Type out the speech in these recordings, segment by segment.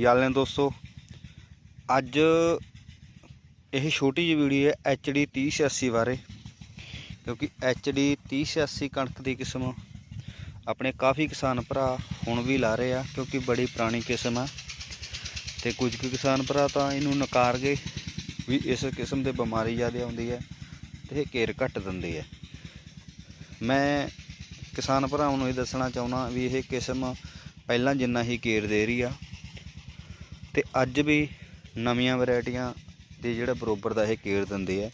ਕੀ ਹਾਲ ਨੇ ਦੋਸਤੋ? ਅੱਜ ਇਹ ਛੋਟੀ ਜਿਹੀ ਵੀਡੀਓ ਹੈ HD 3086 ਬਾਰੇ, ਕਿਉਂਕਿ HD 3086 ਕਣਕ ਦੀ ਕਿਸਮ ਆਪਣੇ ਕਾਫੀ ਕਿਸਾਨ ਭਰਾ ਹੁਣ ਵੀ ਲਾ ਰਹੇ ਆ, ਕਿਉਂਕਿ ਬੜੀ ਪੁਰਾਣੀ ਕਿਸਮ ਆ। ਤੇ ਕੁਝ ਕੁ ਕਿਸਾਨ ਭਰਾ ਤਾਂ ਇਹਨੂੰ ਨਕਾਰ ਗਏ ਵੀ ਇਸ ਕਿਸਮ ਦੇ ਬਿਮਾਰੀ ਜ਼ਿਆਦਾ ਆਉਂਦੀ ਹੈ ਤੇ ਇਹ ਕੇਰ ਘੱਟ ਦਿੰਦੀ ਹੈ ਮੈਂ ਕਿਸਾਨ ਭਰਾਵਾਂ ਨੂੰ ਇਹ ਦੱਸਣਾ ਚਾਹੁੰਦਾ ਵੀ ਇਹ ਕਿਸਮ ਪਹਿਲਾਂ ਜਿੰਨਾ ਹੀ ਕੇਰ ਦੇ ਰਹੀ ਆ ਤੇ ਅੱਜ ਵੀ ਨਵੀਆਂ ਵੈਰਾਈਟੀਆਂ ਦੇ ਜਿਹੜਾ ਬਰੋਬਰ ਦਾ ਇਹ ਕੇਰ ਦਿੰਦੇ ਆ।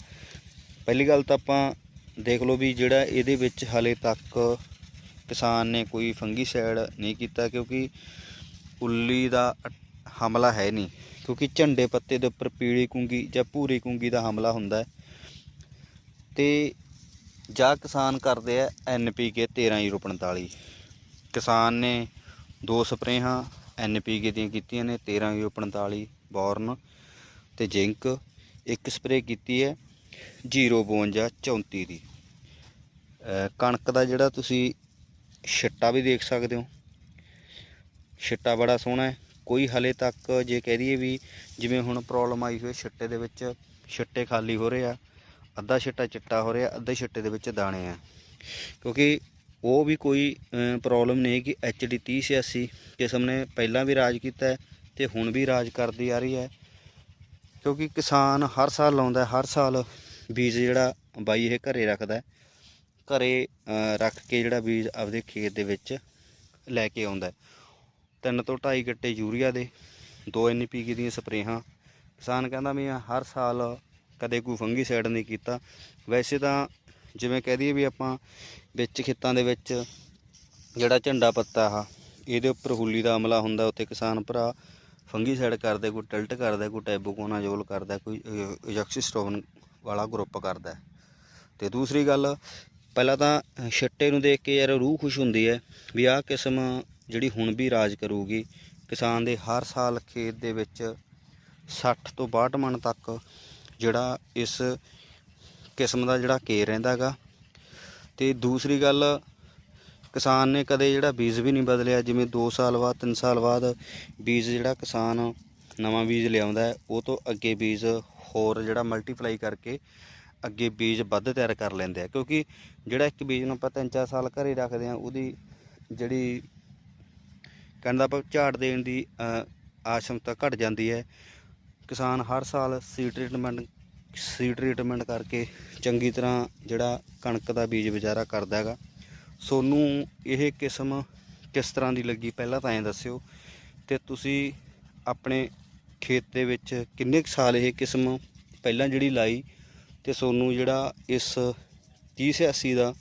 ਪਹਿਲੀ ਗੱਲ ਤਾਂ ਆਪਾਂ ਦੇਖ ਲਓ ਵੀ ਜਿਹੜਾ ਇਹਦੇ ਵਿੱਚ ਹਾਲੇ ਤੱਕ ਕਿਸਾਨ ਨੇ ਕੋਈ ਫੰਗੀਸਾਈਡ ਨਹੀਂ ਕੀਤਾ ਕਿਉਂਕਿ ਉੱਲੀ ਦਾ ਹਮਲਾ ਹੈ ਨਹੀਂ। ਕਿਉਂਕਿ ਝੰਡੇ ਪੱਤੇ ਦੇ ਉੱਪਰ ਪੀਲੀ ਕੁੰਗੀ ਜਾਂ ਭੂਰੀ ਕੁੰਗੀ ਦਾ ਹਮਲਾ ਹੁੰਦਾ ਹੈ। ਤੇ ਜਾਂ ਕਿਸਾਨ ਕਰਦੇ ਆ ਐਨਪੀਕੇ 1345 ਕਿਸਾਨ ਨੇ ਦੋ ਸਪਰੇਹਾਂ ਐਨਪੀਕੇ ਦੀਆਂ ਕੀਤੀਆਂ ਨੇ 1345 ਬੋਰਨ ਤੇ ਜ਼ਿੰਕ, ਇੱਕ ਸਪਰੇ ਕੀਤੀ ਹੈ 052 34 ਦੀ। ਕਣਕ ਦਾ ਜਿਹੜਾ ਤੁਸੀਂ ਛਿੱਟਾ ਵੀ ਦੇਖ ਸਕਦੇ ਹੋ। ਛਿੱਟਾ ਬੜਾ ਸੋਹਣਾ ਹੈ। ਕੋਈ ਹਲੇ ਤੱਕ ਜੇ ਕਹਿ ਦਈਏ ਵੀ ਜਿਵੇਂ ਹੁਣ ਪ੍ਰੋਬਲਮ ਆਈ ਹੋਈ ਛਿੱਟੇ ਦੇ ਵਿੱਚ ਛਿੱਟੇ ਖਾਲੀ ਹੋ ਰਹੇ ਆ, ਅੱਧਾ ਛਿੱਟਾ ਚਿੱਟਾ ਹੋ ਰਿਹਾ, ਅੱਧੇ ਛਿੱਟੇ ਦੇ ਵਿੱਚ ਦਾਣੇ ਆ। ਕਿਉਂਕਿ ਉਹ ਵੀ ਕੋਈ ਪ੍ਰੋਬਲਮ ਨਹੀਂ ਕਿ HD 3086 ਕਿਸਮ ਨੇ ਪਹਿਲਾਂ ਵੀ ਰਾਜ ਕੀਤਾ ਹੈ ਤੇ ਹੁਣ ਵੀ ਰਾਜ ਕਰਦੀ ਆ ਰਹੀ ਹੈ। ਕਿਉਂਕਿ ਕਿਸਾਨ ਹਰ ਸਾਲ ਲਾਉਂਦਾ ਹਰ ਸਾਲ ਬੀਜ ਜਿਹੜਾ ਬਾਈ ਇਹ ਘਰੇ ਰੱਖਦਾ ਹੈ। ਘਰੇ ਰੱਖ ਕੇ ਜਿਹੜਾ ਬੀਜ ਆਪਦੇ ਖੇਤ ਦੇ ਵਿੱਚ ਲੈ ਕੇ ਆਉਂਦਾ ਤਿੰਨ ਤੋਂ ਢਾਈ ਗੱਟੇ ਯੂਰੀਆ ਦੇ, ਦੋ ਐਨਪੀਕੇ ਦੀਆਂ ਸਪਰੇਹਾਂ। ਕਿਸਾਨ ਕਹਿੰਦਾ ਵੀ ਹਰ ਸਾਲ ਕਦੇ ਕੋਈ ਫੰਗੀਸਾਈਡ ਨਹੀਂ ਕੀਤਾ। ਵੈਸੇ ਤਾਂ ਜਿਵੇਂ ਕਹਿ ਦਈਏ ਵੀ ਆਪਾਂ ਵਿੱਚ ਖੇਤਾਂ ਦੇ ਵਿੱਚ ਜਿਹੜਾ ਝੰਡਾ ਪੱਤਾ ਆ, ਇਹਦੇ ਉੱਪਰ ਹੁੱਲੀ ਦਾ ਅਮਲਾ ਹੁੰਦਾ, ਉੱਥੇ ਕਿਸਾਨ ਭਰਾ ਫੰਗੀਸਾਈਡ ਕਰਦੇ, ਕੋਈ ਟਿਲਟ ਕਰਦਾ, ਕੋਈ ਟੈਬੂਕੋਨਾਜ਼ੋਲ ਕਰਦਾ, ਕੋਈ ਇਜੈਕਸੀਸਟੋਨ ਵਾਲਾ ਗਰੁੱਪ ਕਰਦਾ ਹੈ। ਤੇ ਦੂਸਰੀ ਗੱਲ, ਪਹਿਲਾਂ ਤਾਂ ਛਿੱਟੇ ਨੂੰ ਦੇਖ ਕੇ ਯਾਰ ਰੂਹ ਖੁਸ਼ ਹੁੰਦੀ ਹੈ ਵੀ ਆਹ ਕਿਸਮ ਜਿਹੜੀ ਹੁਣ ਵੀ ਰਾਜ ਕਰੂਗੀ, ਕਿਸਾਨ ਦੇ ਹਰ ਸਾਲ ਖੇਤ ਦੇ ਵਿੱਚ 60 ਤੋਂ 62 ਮਣ ਤੱਕ ਜਿਹੜਾ ਇਸ ਕਿਸਮ ਦਾ ਜਿਹੜਾ ਕੇ ਰਹਿੰਦਾ ਗਾ ਤੇ ਦੂਸਰੀ ਗੱਲ, ਕਿਸਾਨ ਨੇ ਕਦੇ ਜਿਹੜਾ ਬੀਜ ਵੀ ਨਹੀਂ ਬਦਲਿਆ, ਜਿਵੇਂ 2 ਸਾਲ ਬਾਅਦ 3 ਸਾਲ ਬਾਅਦ ਬੀਜ ਜਿਹੜਾ ਕਿਸਾਨ ਨਵਾਂ ਬੀਜ ਲਿਆਉਂਦਾ ਉਹ ਤੋਂ ਅੱਗੇ ਬੀਜ ਹੋਰ ਜਿਹੜਾ ਮਲਟੀਪਲਾਈ ਕਰਕੇ ਅੱਗੇ ਬੀਜ ਵੱਧ ਤਿਆਰ ਕਰ ਲੈਂਦੇ ਆ। ਕਿਉਂਕਿ ਜਿਹੜਾ ਇੱਕ ਬੀਜ ਨੂੰ ਆਪਾਂ 3-4 ਸਾਲ ਘਰੇ ਰੱਖਦੇ ਆ ਉਹਦੀ ਜਿਹੜੀ ਕਹਿੰਦਾ ਆਪਾਂ ਝਾੜ ਦੇਣ ਦੀ ਆਸ਼ਮਤਾ ਘਟ ਜਾਂਦੀ ਹੈ। ਕਿਸਾਨ ਹਰ ਸਾਲ ਸੀ ਟ੍ਰੀਟਮੈਂਟ ਸੀ ਟ੍ਰੀਟਮੈਂਟ ਕਰਕੇ ਚੰਗੀ ਤਰ੍ਹਾਂ ਜਿਹੜਾ ਕਣਕ ਦਾ ਬੀਜ ਵਿਚਾਰਾ ਕਰਦਾ ਹੈਗਾ। ਸੋਨੂੰ ਇਹ ਕਿਸਮ ਕਿਸ ਤਰ੍ਹਾਂ ਦੀ ਲੱਗੀ ਪਹਿਲਾਂ ਤਾਂ ਐਂ ਦੱਸਿਓ ਤੇ ਤੁਸੀਂ ਆਪਣੇ ਖੇਤ ਦੇ ਵਿੱਚ ਕਿੰਨੇ ਕੁ ਸਾਲ ਇਹ ਕਿਸਮ ਪਹਿਲਾਂ ਜਿਹੜੀ ਲਾਈ ਤੇ ਸੋਨੂੰ ਜਿਹੜਾ ਇਸ 3080 ਦਾ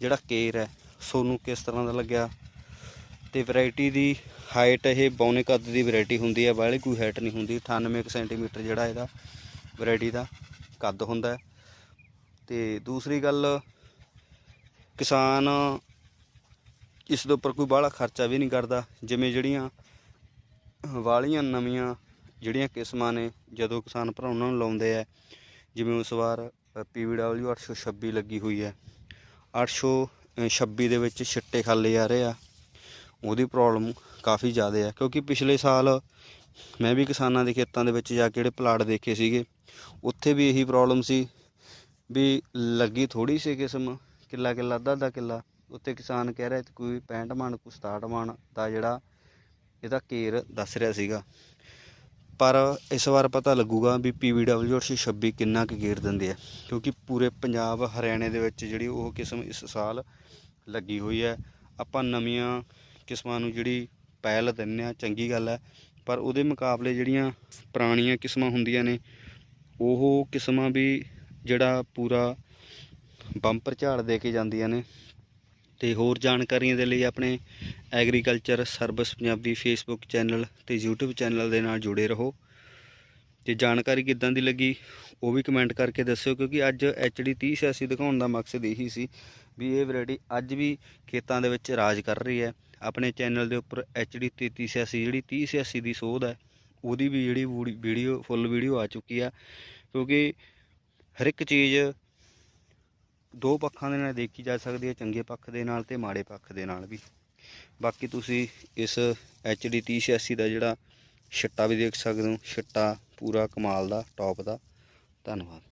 ਜਿਹੜਾ ਕੇਰ ਹੈ, ਸੋਨੂੰ ਕਿਸ ਤਰ੍ਹਾਂ ਦਾ ਲੱਗਿਆ ਤੇ ਵੈਰਾਈਟੀ ਦੀ ਹਾਈਟ ਇਹ ਬੌਨੇ ਕੱਦ ਦੀ ਵੈਰਾਈਟੀ ਹੁੰਦੀ ਹੈ ਬਾਹਲੀ ਕੋਈ ਹਾਈਟ ਨਹੀਂ ਹੁੰਦੀ 98 ਕੁ ਸੈਂਟੀਮੀਟਰ ਜਿਹੜਾ ਇਹਦਾ। ਵੈਰਾਈਟੀ ਦਾ ਕੱਦ ਹੁੰਦਾ ਹੈ। ਤੇ ਦੂਸਰੀ ਗੱਲ, ਕਿਸਾਨ ਇਸ ਦੇ ਉੱਪਰ ਕੋਈ ਬਾਹਲਾ ਖਰਚਾ ਵੀ ਨਹੀਂ ਕਰਦਾ। ਜਿਵੇਂ ਜਿਹੜੀਆਂ ਵਾਲੀਆਂ ਨਵੀਆਂ ਜਿਹੜੀਆਂ ਕਿਸਮਾਂ ਨੇ, ਜਦੋਂ ਕਿਸਾਨ ਭਰਾ ਉਹਨਾਂ ਨੂੰ ਲਾਉਂਦੇ ਆ, ਜਿਵੇਂ ਉਸ ਵਾਰ PVW 826 ਲੱਗੀ ਹੋਈ ਹੈ। 826 ਦੇ ਵਿੱਚ ਛਿੱਟੇ ਖਾਲੇ ਆ ਰਹੇ ਆ। ਉਹਦੀ ਪ੍ਰੋਬਲਮ ਕਾਫੀ ਜ਼ਿਆਦਾ ਹੈ, ਕਿਉਂਕਿ ਪਿਛਲੇ ਸਾਲ ਮੈਂ ਵੀ ਕਿਸਾਨਾਂ ਦੇ ਖੇਤਾਂ ਦੇ ਵਿੱਚ ਜਾ ਕੇ ਜਿਹੜੇ ਪਲਾਟ ਦੇਖੇ ਸੀਗੇ, ਉੱਥੇ ਵੀ ਇਹੀ ਪ੍ਰੋਬਲਮ ਸੀ ਵੀ ਲੱਗੀ ਥੋੜੀ ਸੀ ਕਿਸਮ, ਕਿੱਲਾ ਕਿੱਲਾ, ਅੱਧਾ ਅੱਧਾ ਕਿੱਲਾ। ਉੱਥੇ ਕਿਸਾਨ ਕਹਿ ਰਿਹਾ ਕੋਈ 65 ਮਣ, ਕੋਈ 67 ਮਣ ਦਾ ਜਿਹੜਾ ਇਹਦਾ ਕੇਰ ਦੱਸ ਰਿਹਾ ਸੀਗਾ। ਪਰ ਇਸ ਵਾਰ ਪਤਾ ਲੱਗੂਗਾ ਵੀ PVW 826 ਕਿੰਨਾ ਕੁ ਗੇਰ ਦਿੰਦੇ ਆ, ਕਿਉਂਕਿ ਪੂਰੇ ਪੰਜਾਬ, ਹਰਿਆਣੇ ਦੇ ਵਿੱਚ ਜਿਹੜੀ ਉਹ ਕਿਸਮ ਇਸ ਸਾਲ ਲੱਗੀ ਹੋਈ ਹੈ। ਆਪਾਂ ਨਵੀਆਂ ਕਿਸਮਾਂ ਨੂੰ ਜਿਹੜੀ ਪਹਿਲ ਦਿੰਦੇ ਆ ਚੰਗੀ ਗੱਲ ਹੈ। ਪਰ ਉਹਦੇ ਮੁਕਾਬਲੇ ਜਿਹੜੀਆਂ ਪੁਰਾਣੀਆਂ ਕਿਸਮਾਂ ਹੁੰਦੀਆਂ ਨੇ, ਉਹ ਕਿਸਮਾਂ ਵੀ ਜਿਹੜਾ ਪੂਰਾ ਬੰਪਰ ਝਾੜ ਦੇ ਕੇ ਜਾਂਦੀਆਂ ਨੇ। ਤੇ ਹੋਰ ਜਾਣਕਾਰੀਆਂ ਦੇ ਲਈ ਆਪਣੇ agriculture service Punjabi Facebook channel ਤੇ YouTube ਚੈਨਲ ਦੇ ਨਾਲ ਜੁੜੇ ਰਹੋ। ਤੇ ਜਾਣਕਾਰੀ ਕਿੱਦਾਂ ਦੀ ਲੱਗੀ, ਉਹ ਵੀ ਕਮੈਂਟ ਕਰਕੇ ਦੱਸਿਓ, ਕਿਉਂਕਿ ਅੱਜ HD 3086 ਦਿਖਾਉਣ ਦਾ ਮਕਸਦ ਇਹੀ ਸੀ ਵੀ ਇਹ ਵੈਰਾਈਟੀ ਅੱਜ ਵੀ ਖੇਤਾਂ ਦੇ ਵਿੱਚ ਰਾਜ ਕਰ ਰਹੀ ਹੈ। ਆਪਣੇ ਚੈਨਲ ਦੇ ਉੱਪਰ HD 3386 ਜਿਹੜੀ 3086 ਦੀ ਸੋਧ ਹੈ, ਉਹਦੀ ਵੀ ਜਿਹੜੀ ਵੀਡੀਓ, ਫੁੱਲ ਵੀਡੀਓ ਆ ਚੁੱਕੀ ਆ। ਕਿਉਂਕਿ ਹਰ ਇੱਕ ਚੀਜ਼ ਦੋ ਪੱਖਾਂ ਦੇ ਨਾਲ ਦੇਖੀ ਜਾ ਸਕਦੀ ਹੈ, ਚੰਗੇ ਪੱਖ ਦੇ ਨਾਲ ਤੇ ਮਾੜੇ ਪੱਖ ਦੇ ਨਾਲ ਵੀ। ਬਾਕੀ ਤੁਸੀਂ ਇਸ HD 3086 ਦਾ ਜਿਹੜਾ ਛਿੱਟਾ ਵੀ ਦੇਖ ਸਕਦੇ ਹੋ, ਛਿੱਟਾ ਪੂਰਾ ਕਮਾਲ ਦਾ ਟੌਪ ਦਾ। ਧੰਨਵਾਦ।